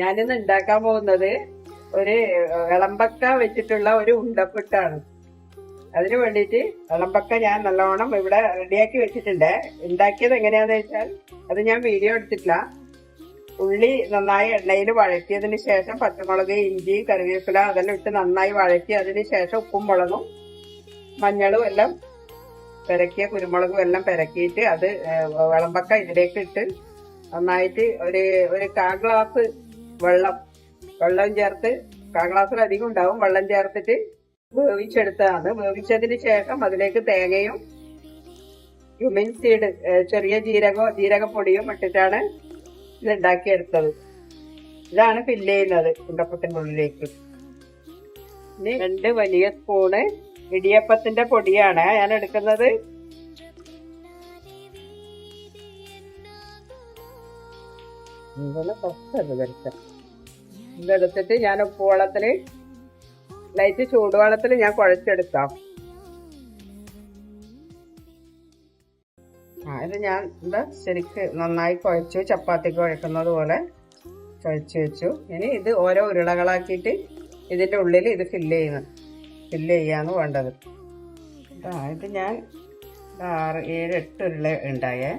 ഞാനിന്ന് ഉണ്ടാക്കാൻ പോകുന്നത് ഒരു ഇളമ്പക്ക വെച്ചിട്ടുള്ള ഒരു ഉണ്ടപ്പിട്ടാണ്. അതിനു വേണ്ടിയിട്ട് ഇളമ്പക്ക ഞാൻ നല്ലോണം ഇവിടെ റെഡിയാക്കി വെച്ചിട്ടുണ്ട്. ഉണ്ടാക്കിയത് എങ്ങനെയാന്ന് വെച്ചാൽ അത് ഞാൻ വീഡിയോ എടുത്തിട്ടില്ല. ഉള്ളി നന്നായി എണ്ണയിൽ വഴറ്റിയതിന് ശേഷം പച്ചമുളക് ഇഞ്ചി കറിവേപ്പില അതെല്ലാം ഇട്ട് നന്നായി വഴറ്റി അതിന് ശേഷം ഉപ്പും മുളകും മഞ്ഞളും എല്ലാം പെരക്കിയ കുരുമുളകും എല്ലാം പെരക്കിയിട്ട് അത് വിളമ്പക്ക ഇതിലേക്ക് ഇട്ട് നന്നായിട്ട് ഒരു ഒരു കാ ഗ്ലാസ് വെള്ളം. വെള്ളം ചേർത്ത് കാ അധികം ഉണ്ടാവും. വെള്ളം ചേർത്തിട്ട് വേവിച്ചെടുത്തതാണ് വേവിച്ചതിന് ശേഷം അതിലേക്ക് തേങ്ങയും ക്യുമിൻ സീഡ് ചെറിയ ജീരകോ ജീരകപ്പൊടിയും ഇട്ടിട്ടാണ് ഇത് ഉണ്ടാക്കിയെടുത്തത്. ഇതാണ് ഫില്ല് ചെയ്യുന്നത് ഉണ്ടപ്പത്തിന്റെ ഉള്ളിലേക്ക് രണ്ട് വലിയ സ്പൂണ് ഇടിയപ്പത്തിന്റെ പൊടിയാണ്. ഞാൻ എടുക്കുന്നത് ഇതെടുത്തിട്ട് ഞാൻ ഉപ്പുവെള്ളത്തിൽ ലൈറ്റ് ചൂടുവെള്ളത്തിൽ ഞാൻ കുഴച്ചെടുക്കാം ഇത് ഞാൻ എന്താ ശരിക്ക് നന്നായി കുഴച്ചു ചപ്പാത്തിക്ക് കുഴക്കുന്നത് പോലെ കുഴച്ച് വെച്ചു. ഇനി ഇത് ഓരോ ഉരുളകളാക്കിയിട്ട് ഇതിന്റെ ഉള്ളിൽ ഇത് ഫില്ല് ചെയ്യുന്നു. ഫില്ല് ചെയ്യാന്ന് വേണ്ടത്. ഇത് ഞാൻ ഇത് ആറ് ഏഴ് എട്ട് ഉരുള ഉണ്ടായേ.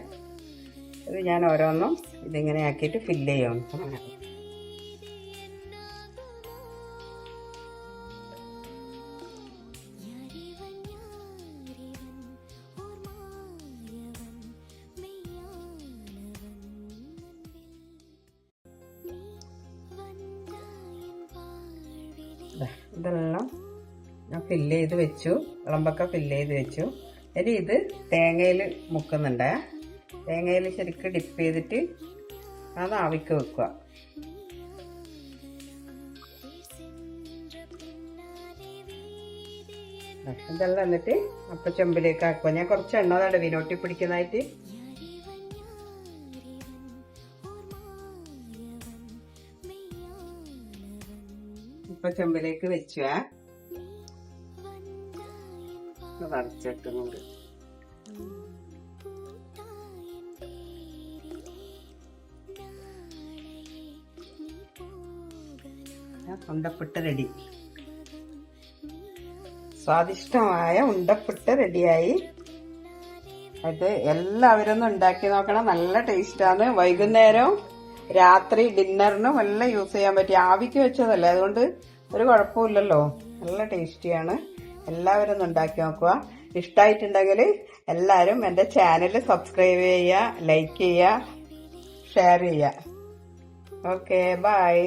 ഇത് ഞാൻ ഓരോന്നും ഇതിങ്ങനെ ആക്കിയിട്ട് ഫില്ല് ചെയ്യണം ദാ, ഇതെല്ലാം ഞാൻ ഫില്ല് ചെയ്ത് വെച്ചു. വിളമ്പൊക്കെ ഫില്ല് ചെയ്ത് വെച്ചു. ഇനി ഇത് തേങ്ങയിൽ മുക്കുന്നുണ്ട്. തേങ്ങയിൽ ശരിക്കും ഡിപ്പ് ചെയ്തിട്ട് അത് ആവിക്ക് വെക്കുക. ഇതെല്ലാം എന്നിട്ട് അപ്പ ചെമ്പിലേക്ക് ആക്കുക. ഞാൻ കുറച്ച് എണ്ണ തടവിനോട്ടി പിടിക്കുന്നതായിട്ട്. ഇപ്പൊ ചെമ്പിലേക്ക് വെച്ചു നിറച്ചിട്ടുണ്ട് ഉണ്ടപ്പിട്ട് റെഡി സ്വാദിഷ്ടമായ ഉണ്ടപ്പിട്ട് റെഡിയായി അത് എല്ലാവരും ഒന്ന് ഉണ്ടാക്കി നോക്കണം. നല്ല ടേസ്റ്റാണ് വൈകുന്നേരവും രാത്രി ഡിന്നറിനും എല്ലാം യൂസ് ചെയ്യാൻ പറ്റി. ആവിക്ക് വെച്ചതല്ലേ. അതുകൊണ്ട് ഒരു കുഴപ്പമില്ലല്ലോ നല്ല ടേസ്റ്റിയാണ് എല്ലാവരും ഒന്ന് ഉണ്ടാക്കി നോക്കുക. ഇഷ്ടമായിട്ടുണ്ടെങ്കിൽ എല്ലാവരും എന്റെ ചാനൽ സബ്സ്ക്രൈബ് ചെയ്യുക ലൈക്ക് ചെയ്യുക ഷെയർ ചെയ്യുക. Okay bye